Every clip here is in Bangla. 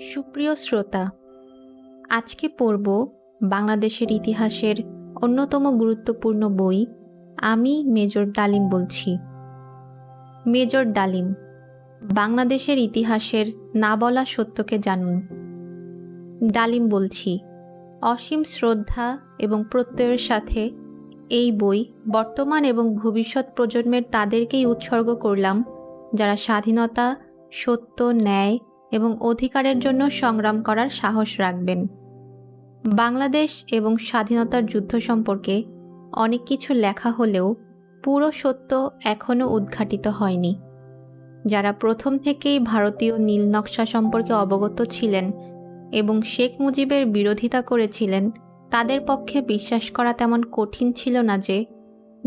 সুপ্রিয় শ্রোতা, আজকে পড়ব বাংলাদেশের ইতিহাসের অন্যতম গুরুত্বপূর্ণ বই, আমি মেজর ডালিম বলছি। মেজর ডালিম, বাংলাদেশের ইতিহাসের না বলা সত্যকে জানুন। ডালিম বলছি, অসীম শ্রদ্ধা এবং প্রত্যয়ের সাথে এই বই বর্তমান এবং ভবিষ্যৎ প্রজন্মের তাদেরকেই উৎসর্গ করলাম, যারা স্বাধীনতা, সত্য, ন্যায় এবং অধিকারের জন্য সংগ্রাম করার সাহস রাখবেন। বাংলাদেশ এবং স্বাধীনতার যুদ্ধ সম্পর্কে অনেক কিছু লেখা হলেও পুরো সত্য এখনও উদ্ঘাটিত হয়নি। যারা প্রথম থেকেই ভারতীয় নীল নকশা সম্পর্কে অবগত ছিলেন এবং শেখ মুজিবের বিরোধিতা করেছিলেন, তাদের পক্ষে বিশ্বাস করা তেমন কঠিন ছিল না যে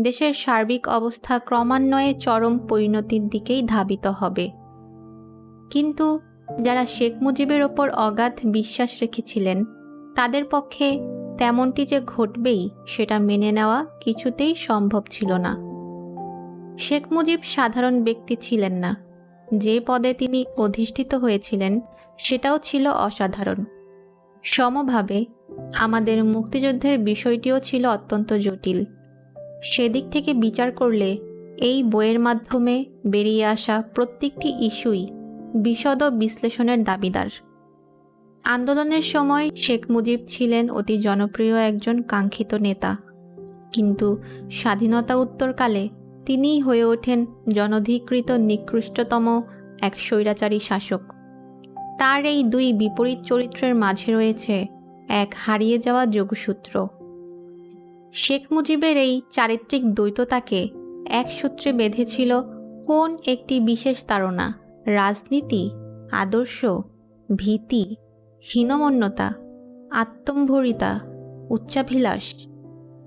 দেশের সার্বিক অবস্থা ক্রমান্বয়ে চরম পরিণতির দিকেই ধাবিত হবে। কিন্তু যারা শেখ মুজিবের ওপর অগাধ বিশ্বাস রেখেছিলেন, তাদের পক্ষে তেমনটি যে ঘটবেই সেটা মেনে নেওয়া কিছুতেই সম্ভব ছিল না। শেখ মুজিব সাধারণ ব্যক্তি ছিলেন না। যে পদে তিনি অধিষ্ঠিত হয়েছিলেন, সেটাও ছিল অসাধারণ। সমভাবে আমাদের মুক্তিযুদ্ধের বিষয়টিও ছিল অত্যন্ত জটিল। সেদিক থেকে বিচার করলে এই বইয়ের মাধ্যমে বেরিয়ে আসা প্রত্যেকটি ইস্যুই বিশদ বিশ্লেষণের দাবিদার। আন্দোলনের সময় শেখ মুজিব ছিলেন অতি জনপ্রিয় একজন কাঙ্ক্ষিত নেতা। কিন্তু স্বাধীনতা উত্তরকালে তিনিই হয়ে ওঠেন জনধিকৃত নিকৃষ্টতম এক স্বৈরাচারী শাসক। তার এই দুই বিপরীত চরিত্রের মাঝে রয়েছে এক হারিয়ে যাওয়া যোগসূত্র। শেখ মুজিবের এই চারিত্রিক দ্বৈততাকে এক সূত্রে বেঁধেছিল কোন একটি বিশেষ তাড়না? রাজনীতি, আদর্শ, ভীতি, হীনমন্যতা, আত্মম্ভরিতা, উচ্চাভিলাষ।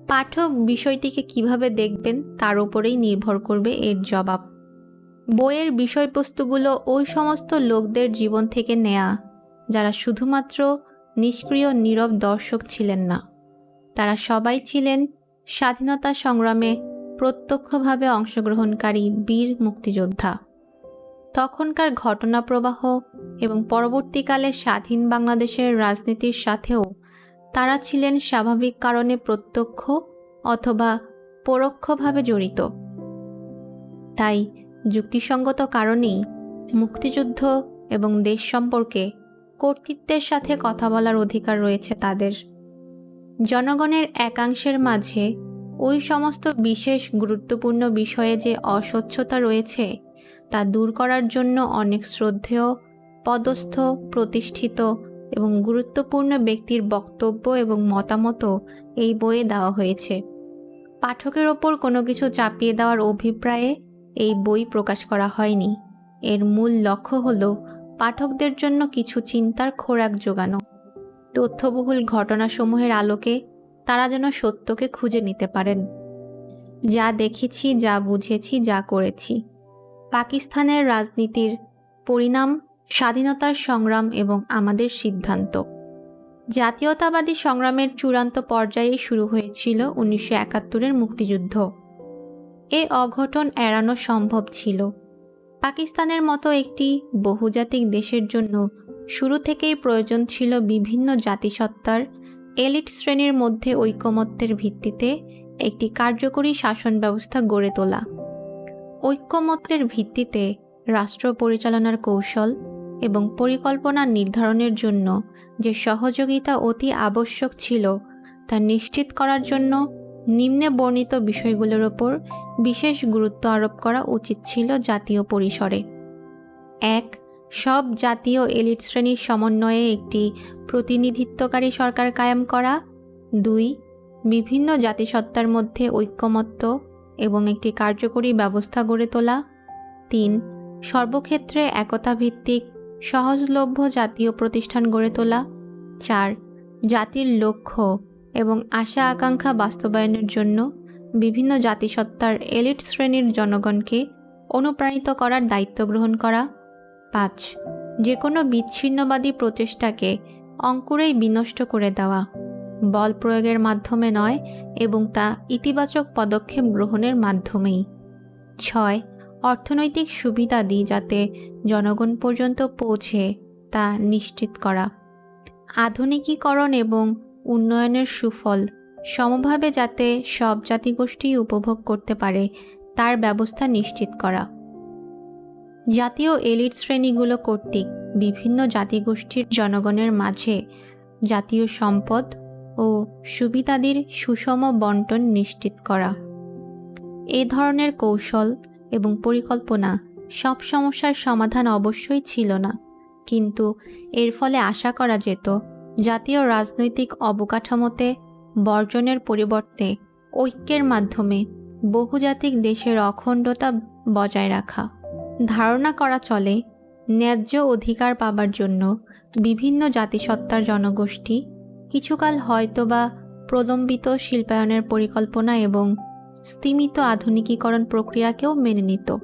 পাঠক বিষয়টিকে কীভাবে দেখবেন তার উপরেই নির্ভর করবে এর জবাব। বইয়ের বিষয়বস্তুগুলো ওই সমস্ত লোকদের জীবন থেকে নেয়া, যারা শুধুমাত্র নিষ্ক্রিয় নীরব দর্শক ছিলেন না। তারা সবাই ছিলেন স্বাধীনতা সংগ্রামে প্রত্যক্ষভাবে অংশগ্রহণকারী বীর মুক্তিযোদ্ধা। তখনকার ঘটনা প্রবাহ এবং পরবর্তীকালে স্বাধীন বাংলাদেশের রাজনীতির সাথেও তারা ছিলেন স্বাভাবিক কারণে প্রত্যক্ষ অথবা পরোক্ষভাবে জড়িত। তাই যুক্তিসঙ্গত কারণেই মুক্তিযুদ্ধ এবং দেশ সম্পর্কে কর্তৃত্বের সাথে কথা বলার অধিকার রয়েছে তাদের। জনগণের একাংশের মাঝে ওই সমস্ত বিশেষ গুরুত্বপূর্ণ বিষয়ে যে অস্বচ্ছতা রয়েছে তা দূর করার জন্য অনেক শ্রদ্ধেয়, পদস্থ, প্রতিষ্ঠিত এবং গুরুত্বপূর্ণ ব্যক্তির বক্তব্য এবং মতামতও এই বইয়ে দেওয়া হয়েছে। পাঠকের ওপর কোনো কিছু চাপিয়ে দেওয়ার অভিপ্রায়ে এই বই প্রকাশ করা হয়নি। এর মূল লক্ষ্য হল পাঠকদের জন্য কিছু চিন্তার খোরাক যোগানো তথ্যবহুল ঘটনাসমূহের আলোকে তারা যেন সত্যকে খুঁজে নিতে পারেন। যা দেখেছি, যা বুঝেছি, যা করেছি। পাকিস্তানের রাজনীতির পরিণাম, স্বাধীনতার সংগ্রাম এবং আমাদের সিদ্ধান্ত। জাতীয়তাবাদী সংগ্রামের চূড়ান্ত পর্যায়ে শুরু হয়েছিল উনিশশো একাত্তরের মুক্তিযুদ্ধ। এ অঘটন এড়ানো সম্ভব ছিল। পাকিস্তানের মতো একটি বহুজাতিক দেশের জন্য শুরু থেকেই প্রয়োজন ছিল বিভিন্ন জাতিসত্তার এলিট শ্রেণির মধ্যে ঐকমত্যের ভিত্তিতে একটি কার্যকরী শাসন ব্যবস্থা গড়ে তোলা। ঐক্যমত্যের ভিত্তিতে রাষ্ট্র পরিচালনার কৌশল এবং পরিকল্পনা নির্ধারণের জন্য যে সহযোগিতা অতি আবশ্যক ছিল, তা নিশ্চিত করার জন্য নিম্নে বর্ণিত বিষয়গুলোর ওপর বিশেষ গুরুত্ব আরোপ করা উচিত ছিল জাতীয় পরিসরে। এক, সব জাতীয় এলিট শ্রেণির সমন্বয়ে একটি প্রতিনিধিত্বকারী সরকার কায়েম করা। দুই, বিভিন্ন জাতিসত্তার মধ্যে ঐক্যমত্য এবং একটি কার্যকরী ব্যবস্থা গড়ে তোলা। তিন, সর্বক্ষেত্রে একতা ভিত্তিক সহজলভ্য জাতীয় প্রতিষ্ঠান গড়ে তোলা। চার, জাতির লক্ষ্য এবং আশা আকাঙ্ক্ষা বাস্তবায়নের জন্য বিভিন্ন জাতিসত্তার এলিট শ্রেণির জনগণকে অনুপ্রাণিত করার দায়িত্ব গ্রহণ করা। পাঁচ যে কোনো বিচ্ছিন্নবাদী প্রচেষ্টাকে অঙ্কুরেই বিনষ্ট করে দেওয়া। বল প্রয়োগের মাধ্যমে নয় এবং তা ইতিবাচক পদক্ষেপ গ্রহণের মাধ্যমেই। ছয়, অর্থনৈতিক সুবিধাদি যাতে জনগণ পর্যন্ত পৌঁছে তা নিশ্চিত করা। আধুনিকীকরণ এবং উন্নয়নের সুফল সমভাবে যাতে সব জাতিগোষ্ঠী উপভোগ করতে পারে, তার ব্যবস্থা নিশ্চিত করা। জাতীয় এলিট শ্রেণীগুলো কর্তৃক বিভিন্ন জাতিগোষ্ঠীর জনগণের মাঝে জাতীয় সম্পদ ও সুবিধাদির সুষম বন্টন নিশ্চিত করা। এ ধরনের কৌশল এবং পরিকল্পনা সব সমস্যার সমাধান অবশ্যই ছিল না। কিন্তু এর ফলে আশা করা যেত, জাতীয় রাজনৈতিক অবকাঠামোতে বর্জনের পরিবর্তে ঐক্যের মাধ্যমে বহুজাতিক দেশের অখণ্ডতা বজায় রাখা। ধারণা করা চলে, ন্যায্য অধিকার পাবার জন্য বিভিন্ন জাতিসত্তার জনগোষ্ঠী কিছুকাল হয়তোবা প্রলম্বিত শিল্পায়নের পরিকল্পনা এবং স্তিমিত আধুনিকীকরণ প্রক্রিয়াকেও মেনে নিত।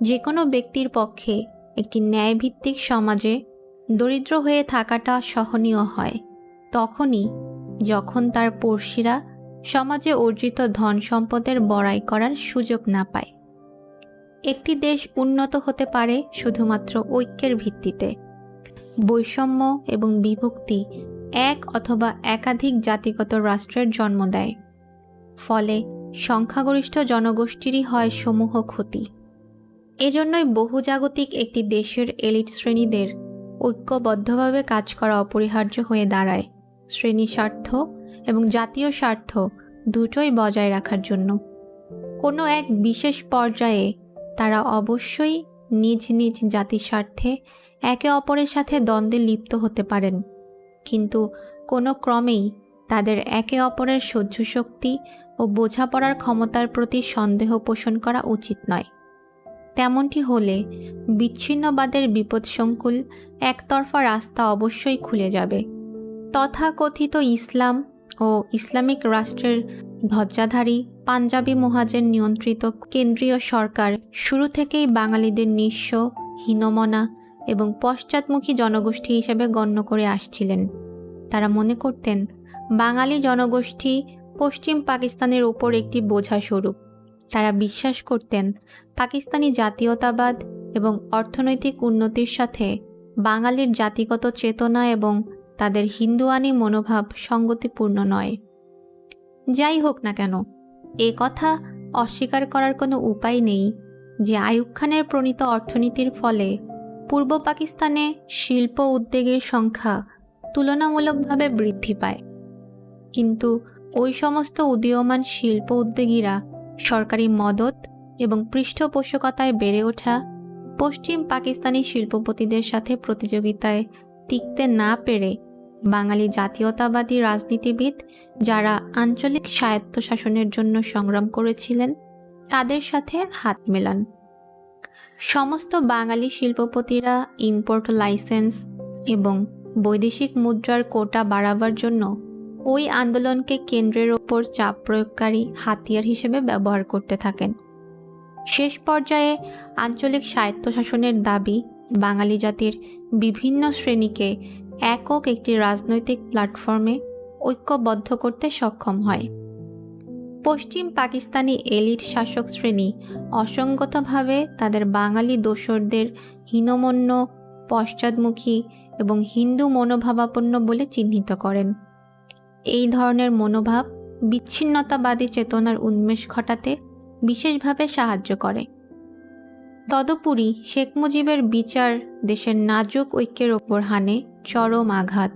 যে কোনো ব্যক্তির পক্ষে একটি ন্যায়ভিত্তিক সমাজে দরিদ্র হয়ে থাকাটা সহনীয় হয়, তখনই যখন তার পড়শিরা সমাজে অর্জিত ধন সম্পদের বড়াই করার সুযোগ না পায়। একটি দেশ উন্নত হতে পারে শুধুমাত্র ঐক্যের ভিত্তিতে। বৈষম্য এবং বিভক্তি এক অথবা একাধিক জাতিগত রাষ্ট্রের জন্ম দেয়। ফলে সংখ্যাগরিষ্ঠ জনগোষ্ঠীরই হয় সমূহ ক্ষতি। এজন্যই বহুজাগতিক একটি দেশের এলিট শ্রেণীদের ঐক্যবদ্ধভাবে কাজ করা অপরিহার্য হয়ে দাঁড়ায় শ্রেণি স্বার্থ এবং জাতীয় স্বার্থ দুটোই বজায় রাখার জন্য। কোনো এক বিশেষ পর্যায়ে তারা অবশ্যই নিজ নিজ জাতির স্বার্থে একে অপরের সাথে দ্বন্দ্বে লিপ্ত হতে পারেন। কিন্তু কোনো ক্রমেই তাদের একে অপরের সহ্য শক্তি ও বোঝাপড়ার ক্ষমতার প্রতি সন্দেহ পোষণ করা উচিত নয়। তেমনটি হলে বিচ্ছিন্নবাদের বিপদসংকুল একতরফা রাস্তা অবশ্যই খুলে যাবে। তথাকথিত ইসলাম ও ইসলামিক রাষ্ট্রের ধ্বজাধারী পাঞ্জাবি মহাজের নিয়ন্ত্রিত কেন্দ্রীয় সরকার শুরু থেকেই বাঙালিদের নিঃস্ব, হীনমনা এবং পশ্চাৎমুখী জনগোষ্ঠী হিসেবে গণ্য করে আসছিলেন। তারা মনে করতেন, বাঙালি জনগোষ্ঠী পশ্চিম পাকিস্তানের ওপর একটি বোঝা স্বরূপ। তারা বিশ্বাস করতেন, পাকিস্তানি জাতীয়তাবাদ এবং অর্থনৈতিক উন্নতির সাথে বাঙালির জাতিগত চেতনা এবং তাদের হিন্দুয়ানি মনোভাব সঙ্গতিপূর্ণ নয়। যাই হোক না কেন, এ কথা অস্বীকার করার কোনো উপায় নেই যে আইয়ুব খানের প্রণীত অর্থনীতির ফলে পূর্ব পাকিস্তানে শিল্প উদ্যোগের সংখ্যা তুলনামূলকভাবে বৃদ্ধি পায়। কিন্তু ওই সমস্ত উদীয়মান শিল্প উদ্যোগীরা সরকারি মদত এবং পৃষ্ঠপোষকতায় বেড়ে ওঠা পশ্চিম পাকিস্তানি শিল্পপতিদের সাথে প্রতিযোগিতায় টিকতে না পেরে বাঙালি জাতীয়তাবাদী রাজনীতিবিদ যারা আঞ্চলিক স্বায়ত্তশাসনের জন্য সংগ্রাম করেছিলেন, তাদের সাথে হাত মেলান। সমস্ত বাঙালি শিল্পপতিরা ইম্পোর্ট লাইসেন্স এবং বৈদেশিক মুদ্রার কোটা বাড়াবার জন্য ওই আন্দোলনকে কেন্দ্রের ওপর চাপ প্রয়োগকারী হাতিয়ার হিসেবে ব্যবহার করতে থাকেন। শেষ পর্যায়ে আঞ্চলিক স্বায়ত্তশাসনের দাবি, বাঙালি জাতির বিভিন্ন শ্রেণীকে একক একটি রাজনৈতিক প্ল্যাটফর্মে ঐক্যবদ্ধ করতে সক্ষম হয়। পশ্চিম পাকিস্তানি এলিট শাসক শ্রেণি অসঙ্গতভাবে তাদের বাঙালি দোসরদের হীনমন্য, পশ্চাদমুখী এবং হিন্দু মনোভাবাপন্ন বলে চিহ্নিত করেন। এই ধরনের মনোভাব বিচ্ছিন্নতাবাদী চেতনার উন্মেষ ঘটাতে বিশেষভাবে সাহায্য করে। তদুপরি শেখ মুজিবের বিচার দেশের নাজুক ঐক্যের ওপর হানে চরম আঘাত।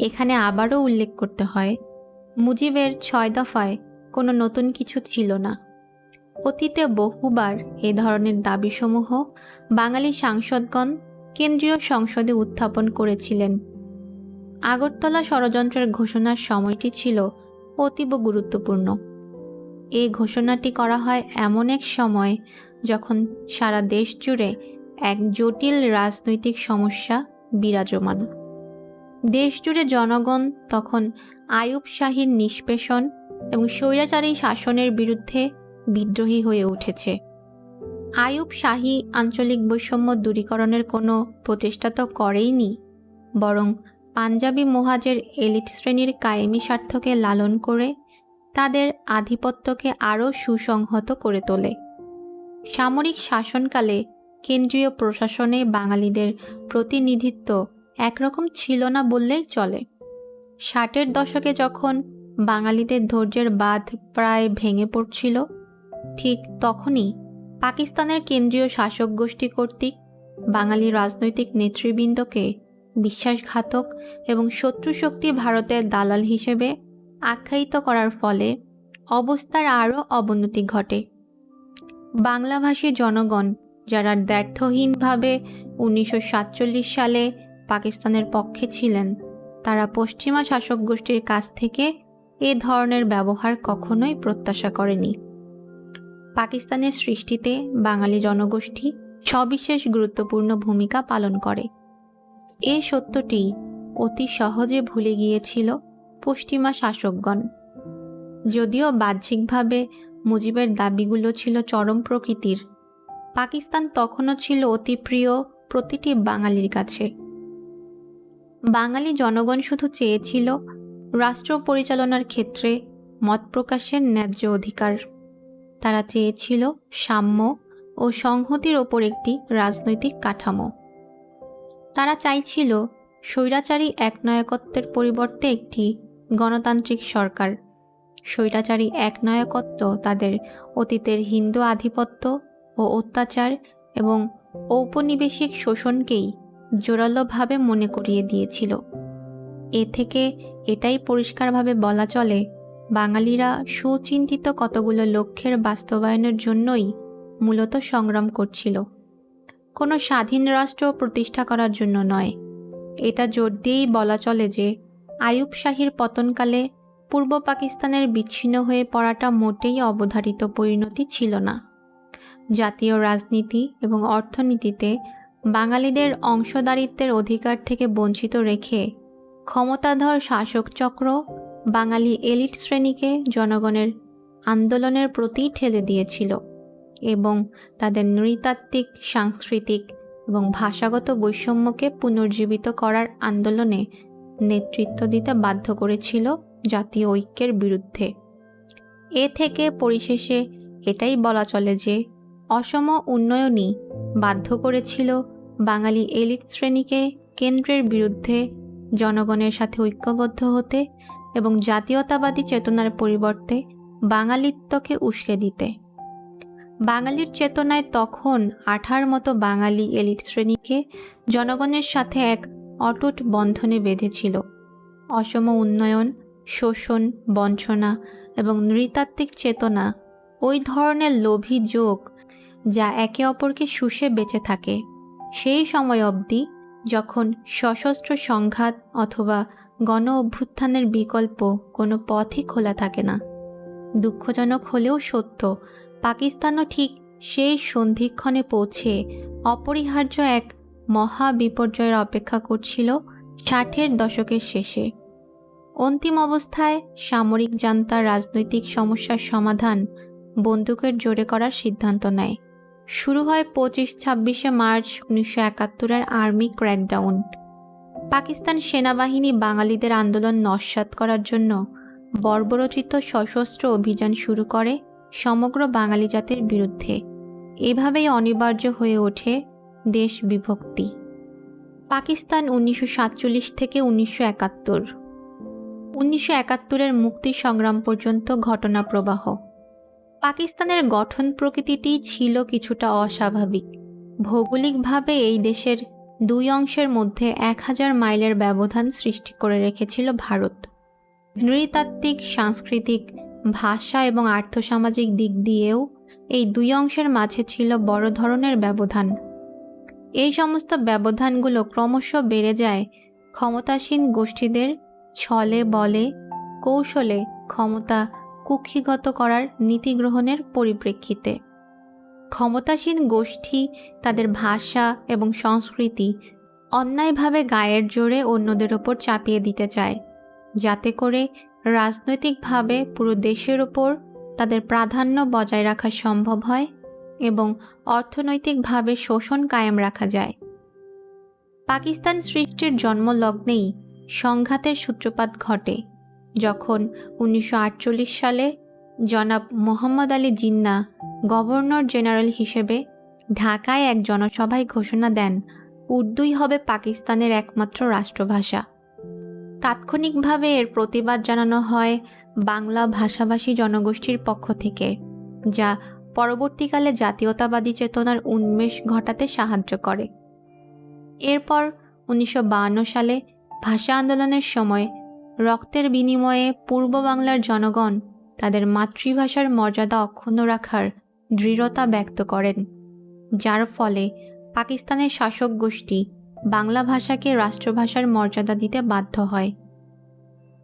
এখানে আবারও উল্লেখ করতে হয়, মুজিবের ছয় দফায় কোনো নতুন কিছু ছিল না। অতীতে বহুবার এ ধরনের দাবিসমূহ বাঙালি সাংসদগণ কেন্দ্রীয় সংসদে উত্থাপন করেছিলেন। আগরতলা ষড়যন্ত্রের ঘোষণার সময়টি ছিল অতীব গুরুত্বপূর্ণ। এই ঘোষণাটি করা হয় এমন এক সময় যখন সারা দেশ জুড়ে এক জটিল রাজনৈতিক সমস্যা বিরাজমান। দেশ জুড়ে জনগণ তখন আয়ুব শাহীর নিষ্পেষণ এবং স্বৈরাচারী শাসনের বিরুদ্ধে বিদ্রোহী হয়ে উঠেছে। আয়ুব শাহী আঞ্চলিক বৈষম্য দূরীকরণের কোনো প্রচেষ্টা তো করেইনি, বরং পাঞ্জাবি মোহাজের এলিট শ্রেণির কায়েমি স্বার্থকে লালন করে তাদের আধিপত্যকে আরও সুসংহত করে তোলে। সামরিক শাসনকালে কেন্দ্রীয় প্রশাসনে বাঙালিদের প্রতিনিধিত্ব একরকম ছিল না বললেই চলে। ষাটের দশকে যখন বাঙালিদের ধৈর্যের বাঁধ প্রায় ভেঙে পড়ছিল। ঠিক তখনই পাকিস্তানের কেন্দ্রীয় শাসক গোষ্ঠী কর্তৃক বাঙালি রাজনৈতিক নেতৃবৃন্দকে বিশ্বাসঘাতক এবং শত্রু শক্তি ভারতের দালাল হিসেবে আখ্যায়িত করার ফলে অবস্থার আরও অবনতি ঘটে। বাংলাভাষী জনগণ যারা দ্ব্যর্থহীনভাবে উনিশশো সাতচল্লিশ সালে পাকিস্তানের পক্ষে ছিলেন, তারা পশ্চিমা শাসক গোষ্ঠীর কাছ থেকে এ ধরনের ব্যবহার কখনোই প্রত্যাশা করেনি। পাকিস্তানের সৃষ্টিতে বাঙালি জনগোষ্ঠী সবিশেষ গুরুত্বপূর্ণ ভূমিকা পালন করে। এ সত্যটি অতি সহজে ভুলে গিয়েছিল পশ্চিমা শাসকগণ। যদিও বাহ্যিকভাবে মুজিবের দাবিগুলো ছিল চরম প্রকৃতির, পাকিস্তান তখনও ছিল অতি প্রিয় প্রতিটি বাঙালির কাছে। বাঙালি জনগণ শুধু চেয়েছিল রাষ্ট্র পরিচালনার ক্ষেত্রে মত প্রকাশের ন্যায্য অধিকার। তারা চেয়েছিল সাম্য ও সংহতির ওপর একটি রাজনৈতিক কাঠামো। তারা চাইছিল স্বৈরাচারী একনায়কত্বের পরিবর্তে একটি গণতান্ত্রিক সরকার। স্বৈরাচারী একনায়কত্ব তাদের অতীতের হিন্দু আধিপত্য ও অত্যাচার এবং ঔপনিবেশিক শোষণকেই জোরালোভাবে মনে করিয়ে দিয়েছিল। এ থেকে এটাই পরিষ্কারভাবে বলা চলে, বাঙালিরা সুচিন্তিত কতগুলো লক্ষ্যের বাস্তবায়নের জন্যই মূলত সংগ্রাম করছিল। কোনো স্বাধীন রাষ্ট্র প্রতিষ্ঠা করার জন্য নয়। এটা জোর দিয়েই বলা চলে যে আয়ুব শাহীর পতনকালে পূর্ব পাকিস্তানের বিচ্ছিন্ন হয়ে পড়াটা মোটেই অবধারিত পরিণতি ছিল না। জাতীয় রাজনীতি এবং অর্থনীতিতে বাঙালিদের অংশদারিত্বের অধিকার থেকে বঞ্চিত রেখে ক্ষমতাধর শাসক চক্র বাঙালি এলিট শ্রেণীকে জনগণের আন্দোলনের প্রতি ঠেলে দিয়েছিল এবং তাদের নৃতাত্ত্বিক, সাংস্কৃতিক এবং ভাষাগত বৈষম্যকে পুনর্জীবিত করার আন্দোলনে নেতৃত্ব দিতে বাধ্য করেছিল জাতীয় ঐক্যের বিরুদ্ধে। এ থেকে পরিশেষে এটাই বলা চলে যে অসম উন্নয়নই বাধ্য করেছিল বাঙালি এলিট শ্রেণীকে কেন্দ্রের বিরুদ্ধে জনগণের সাথে ঐক্যবদ্ধ হতে এবং জাতীয়তাবাদী চেতনার পরিবর্তে বাঙালিত্বকে উস্কে দিতে। বাঙালির চেতনায় তখন আঠার মতো বাঙালি এলিট শ্রেণীকে জনগণের সাথে এক অটুট বন্ধনে বেঁধেছিল। অসম উন্নয়ন, শোষণ, বঞ্চনা এবং নৃতাত্ত্বিক চেতনা ওই ধরনের লোভী যোগ যা একে অপরকে শুষে বেঁচে থাকে। সেই সময় অবধি যখন সশস্ত্র সংঘাত অথবা গণ অভ্যুত্থানের বিকল্প কোনো পথই খোলা থাকে না। দুঃখজনক হলেও সত্য, পাকিস্তানও ঠিক সেই সন্ধিক্ষণে পৌঁছে অপরিহার্য এক মহা বিপর্যয়ের অপেক্ষা করছিল ষাটের দশকের শেষে। অন্তিম অবস্থায় সামরিক জান্তার রাজনৈতিক সমস্যার সমাধান বন্দুকের জোরে করার সিদ্ধান্ত নেয়। শুরু হয় পঁচিশ ছাব্বিশে মার্চ উনিশশো একাত্তরের আর্মি ক্র্যাকডাউন। পাকিস্তান সেনাবাহিনী বাঙালিদের আন্দোলন নস্যাৎ করার জন্য বর্বরচিত সশস্ত্র অভিযান শুরু করে সমগ্র বাঙালি জাতির বিরুদ্ধে। এভাবেই অনিবার্য হয়ে ওঠে দেশ বিভক্তি। পাকিস্তান উনিশশো সাতচল্লিশ থেকে উনিশশো একাত্তর। উনিশশো একাত্তরের মুক্তি সংগ্রাম পর্যন্ত ঘটনা প্রবাহ। পাকিস্তানের গঠন প্রকৃতিটি ছিল কিছুটা অস্বাভাবিক। ভৌগোলিকভাবে এই দেশের দুই অংশের মধ্যে এক হাজার মাইলের ব্যবধান সৃষ্টি করে রেখেছিল ভারত। নৃতাত্ত্বিক, সাংস্কৃতিক, ভাষা এবং আর্থসামাজিক দিক দিয়েও এই দুই অংশের মাঝে ছিল বড় ধরনের ব্যবধান। এই সমস্ত ব্যবধানগুলো ক্রমশ বেড়ে যায় ক্ষমতাসীন গোষ্ঠীদের ছলে বলে, কৌশলে ক্ষমতা কুক্ষিগত করার নীতি গ্রহণের পরিপ্রেক্ষিতে। ক্ষমতাসীন গোষ্ঠী, তাদের ভাষা এবং সংস্কৃতি অন্যায়ভাবে গায়ের জোরে অন্যদের ওপর চাপিয়ে দিতে চায়, যাতে করে রাজনৈতিকভাবে পুরো দেশের ওপর তাদের প্রাধান্য বজায় রাখা সম্ভব হয় এবং অর্থনৈতিকভাবে শোষণ কায়েম রাখা যায়। পাকিস্তান সৃষ্টির জন্মলগ্নেই সংঘাতের সূত্রপাত ঘটে। যখন উনিশশো আটচল্লিশ সালে জনাব মোহাম্মদ আলী জিন্না গভর্নর জেনারেল হিসেবে ঢাকায় এক জনসভায় ঘোষণা দেন, উর্দুই হবে পাকিস্তানের একমাত্র রাষ্ট্রভাষা। তাৎক্ষণিকভাবে এর প্রতিবাদ জানানো হয় বাংলা ভাষাভাষী জনগোষ্ঠীর পক্ষ থেকে, যা পরবর্তীকালে জাতীয়তাবাদী চেতনার উন্মেষ ঘটাতে সাহায্য করে। এরপর উনিশশো বায়ান্ন সালে ভাষা আন্দোলনের সময় রক্তের বিনিময়ে পূর্ব বাংলার জনগণ তাদের মাতৃভাষার মর্যাদা অক্ষুণ্ণ রাখার দৃঢ়তা ব্যক্ত করেন, যার ফলে পাকিস্তানের শাসক গোষ্ঠী বাংলা ভাষাকে রাষ্ট্রভাষার মর্যাদা দিতে বাধ্য হয়।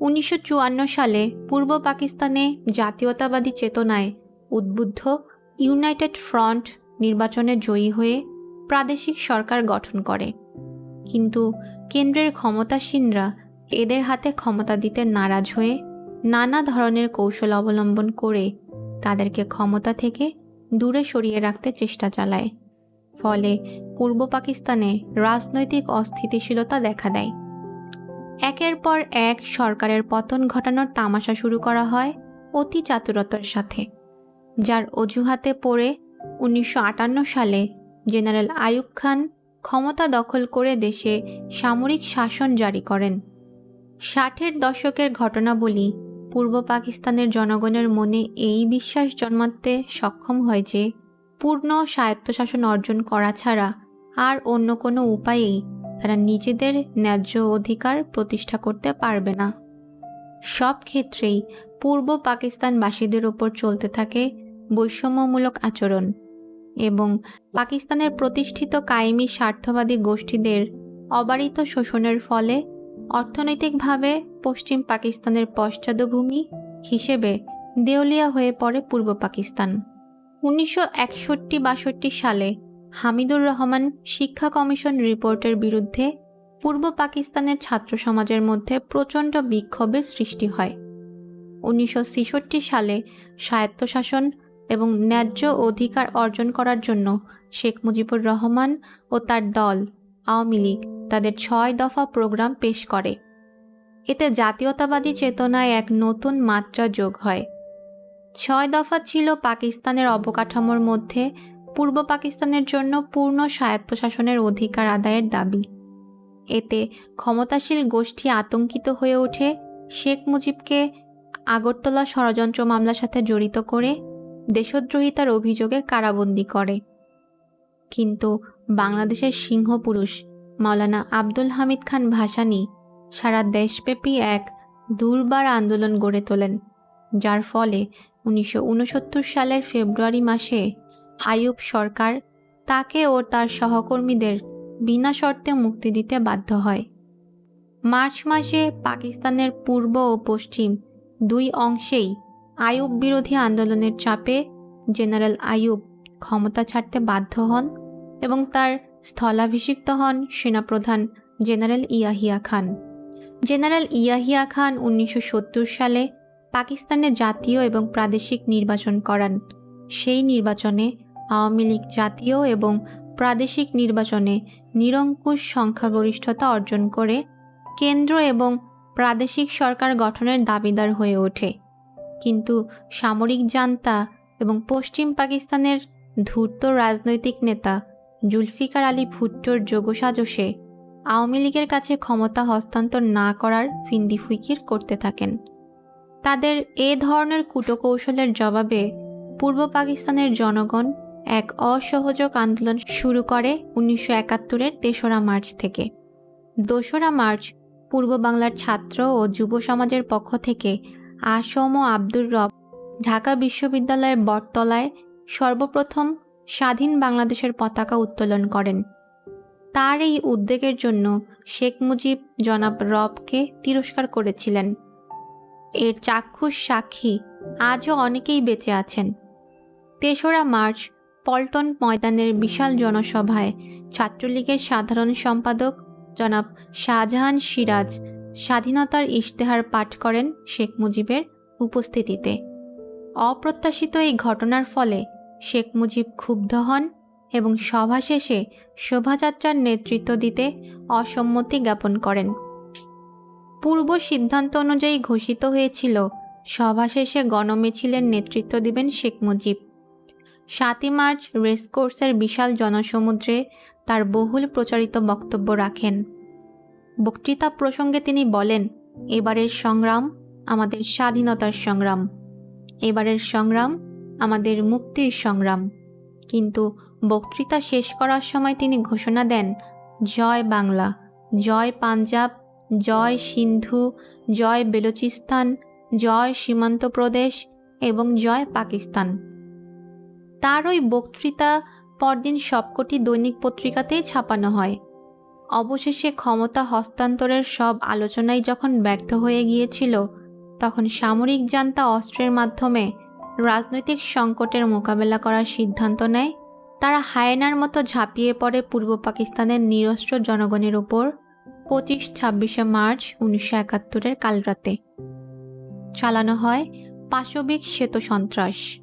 উনিশশো চুয়ান্ন সালে পূর্ব পাকিস্তানে জাতীয়তাবাদী চেতনায় উদ্বুদ্ধ ইউনাইটেড ফ্রন্ট নির্বাচনে জয়ী হয়ে প্রাদেশিক সরকার গঠন করে। কিন্তু কেন্দ্রের ক্ষমতাসীনরা এদের হাতে ক্ষমতা দিতে নারাজ হয়ে নানা ধরনের কৌশল অবলম্বন করে তাদেরকে ক্ষমতা থেকে দূরে সরিয়ে রাখতে চেষ্টা চালায়। ফলে পূর্ব পাকিস্তানে রাজনৈতিক অস্থিতিশীলতা দেখা দেয়। একের পর এক সরকারের পতন ঘটানোর তামাশা শুরু করা হয় অতি চাতুরতার সাথে, যার অজুহাতে পড়ে উনিশশো আটান্ন সালে জেনারেল আয়ুব খান ক্ষমতা দখল করে দেশে সামরিক শাসন জারি করেন। ষাটের দশকের ঘটনাবলী পূর্ব পাকিস্তানের জনগণের মনে এই বিশ্বাস জন্মাতে সক্ষম হয় যে, পূর্ণ স্বায়ত্তশাসন অর্জন করা ছাড়া আর অন্য কোনো উপায়েই তারা নিজেদের ন্যায্য অধিকার প্রতিষ্ঠা করতে পারবে না। সব ক্ষেত্রেই পূর্ব পাকিস্তানবাসীদের ওপর চলতে থাকে বৈষম্যমূলক আচরণ এবং পাকিস্তানের প্রতিষ্ঠিত কায়েমি স্বার্থবাদী গোষ্ঠীদের অবারিত শোষণের ফলে অর্থনৈতিকভাবে পশ্চিম পাকিস্তানের পশ্চাদভূমি হিসেবে দেউলিয়া হয়ে পড়ে পূর্ব পাকিস্তান। উনিশশো একষট্টি বাষট্টি সালে হামিদুর রহমান শিক্ষা কমিশন রিপোর্টের বিরুদ্ধে পূর্ব পাকিস্তানের ছাত্র সমাজের মধ্যে প্রচণ্ড বিক্ষোভের সৃষ্টি হয়। উনিশশো ছেষট্টি সালে স্বায়ত্তশাসন এবং ন্যায্য অধিকার অর্জন করার জন্য শেখ মুজিবুর রহমান ও তার দল আওয়ামী লীগ তাদের ছয় দফা প্রোগ্রাম পেশ করে। এতে জাতীয়তাবাদী চেতনায় এক নতুন মাত্রা যোগ হয়। ছয় দফা ছিল পাকিস্তানের অবকাঠামোর মধ্যে, পূর্ব পাকিস্তানের জন্য পূর্ণ স্বায়ত্তশাসনের অধিকার আদায়ের দাবি। এতে ক্ষমতাশীল গোষ্ঠী আতঙ্কিত হয়ে ওঠে, শেখ মুজিবকে আগরতলা ষড়যন্ত্র মামলার সাথে জড়িত করে দেশদ্রোহিতার অভিযোগে কারাবন্দী করে। কিন্তু বাংলাদেশের সিংহপুরুষ মাওলানা আব্দুল হামিদ খান ভাসানী সারা দেশব্যাপী এক দুর্বার আন্দোলন গড়ে তোলেন, যার ফলে উনিশশো উনসত্তর সালের ফেব্রুয়ারি মাসে আয়ুব সরকার তাকে ও তার সহকর্মীদের বিনা শর্তে মুক্তি দিতে বাধ্য হয়। মার্চ মাসে পাকিস্তানের পূর্ব ও পশ্চিম দুই অংশেই আয়ুব বিরোধী আন্দোলনের চাপে জেনারেল আয়ুব ক্ষমতা ছাড়তে বাধ্য হন এবং তার স্থলাভিষিক্ত হন সেনাপ্রধান জেনারেল ইয়াহিয়া খান। জেনারেল ইয়াহিয়া খান উনিশশো সত্তর সালে পাকিস্তানে জাতীয় এবং প্রাদেশিক নির্বাচন করান। সেই নির্বাচনে আওয়ামী লীগ জাতীয় এবং প্রাদেশিক নির্বাচনে নিরঙ্কুশ সংখ্যাগরিষ্ঠতা অর্জন করে কেন্দ্র এবং প্রাদেশিক সরকার গঠনের দাবিদার হয়ে ওঠে। কিন্তু সামরিক জান্তা এবং পশ্চিম পাকিস্তানের ধূর্ত রাজনৈতিক নেতা জুলফিকার আলী ভুট্টোর যোগসাজশে আওয়ামী লীগের কাছে ক্ষমতা হস্তান্তর না করার ফিন্দি ফিন্দিফুইকির করতে থাকেন। তাদের এ ধরনের কূটকৌশলের জবাবে পূর্ব পাকিস্তানের জনগণ এক অসহযোগ আন্দোলন শুরু করে উনিশশো একাত্তরের তেসরা মার্চ থেকে। দোসরা মার্চ পূর্ব বাংলার ছাত্র ও যুব সমাজের পক্ষ থেকে আসম ও আব্দুর রব ঢাকা বিশ্ববিদ্যালয়ের বটতলায় সর্বপ্রথম স্বাধীন বাংলাদেশের পতাকা উত্তোলন করেন। তার এই উদ্যোগের জন্য শেখ মুজিব জনাব রবকে তিরস্কার করেছিলেন। এর চাক্ষুষ সাক্ষী আজও অনেকেই বেঁচে আছেন। তেসরা মার্চ, পল্টন ময়দানের বিশাল জনসভায় ছাত্রলীগের সাধারণ সম্পাদক জনাব শাহজাহান সিরাজ স্বাধীনতার ইশতেহার পাঠ করেন শেখ মুজিবের উপস্থিতিতে। অপ্রত্যাশিত এই ঘটনার ফলে শেখ মুজিব ক্ষুব্ধ হন এবং সভা শেষে শোভাযাত্রার নেতৃত্ব দিতে অসম্মতি জ্ঞাপন করেন। পূর্ব সিদ্ধান্ত অনুযায়ী ঘোষিত হয়েছিল, সভা শেষে গণমিছিলের নেতৃত্ব দিবেন শেখ মুজিব। সাতই মার্চ রেসকোর্সের বিশাল জনসমুদ্রে তার বহুল প্রচারিত বক্তব্য রাখেন। বক্তৃতা প্রসঙ্গে তিনি বলেন, এবারের সংগ্রাম আমাদের স্বাধীনতার সংগ্রাম। এবারের সংগ্রাম আমাদের মুক্তির সংগ্রাম। কিন্তু বক্তৃতা শেষ করার সময় তিনি ঘোষণা দেন, জয় বাংলা, জয় পাঞ্জাব, জয় সিন্ধু, জয় বেলুচিস্তান, জয় সীমান্ত প্রদেশ এবং জয় পাকিস্তান। তার ওই বক্তৃতা পরদিন সবকটি দৈনিক পত্রিকাতেই ছাপানো হয়। অবশেষে ক্ষমতা হস্তান্তরের সব আলোচনাই যখন ব্যর্থ হয়ে গিয়েছিল, তখন সামরিক জান্তা অস্ত্রের মাধ্যমে রাজনৈতিক সংকটের মোকাবেলা করার সিদ্ধান্ত নেয়। তারা হায়েনার মতো ঝাঁপিয়ে পড়ে পূর্ব পাকিস্তানের নিরস্ত্র জনগণের ওপর পঁচিশ ছাব্বিশে মার্চ উনিশশো একাত্তরের কালরাতে। চালানো হয় পাশবিক শ্বেত সন্ত্রাস।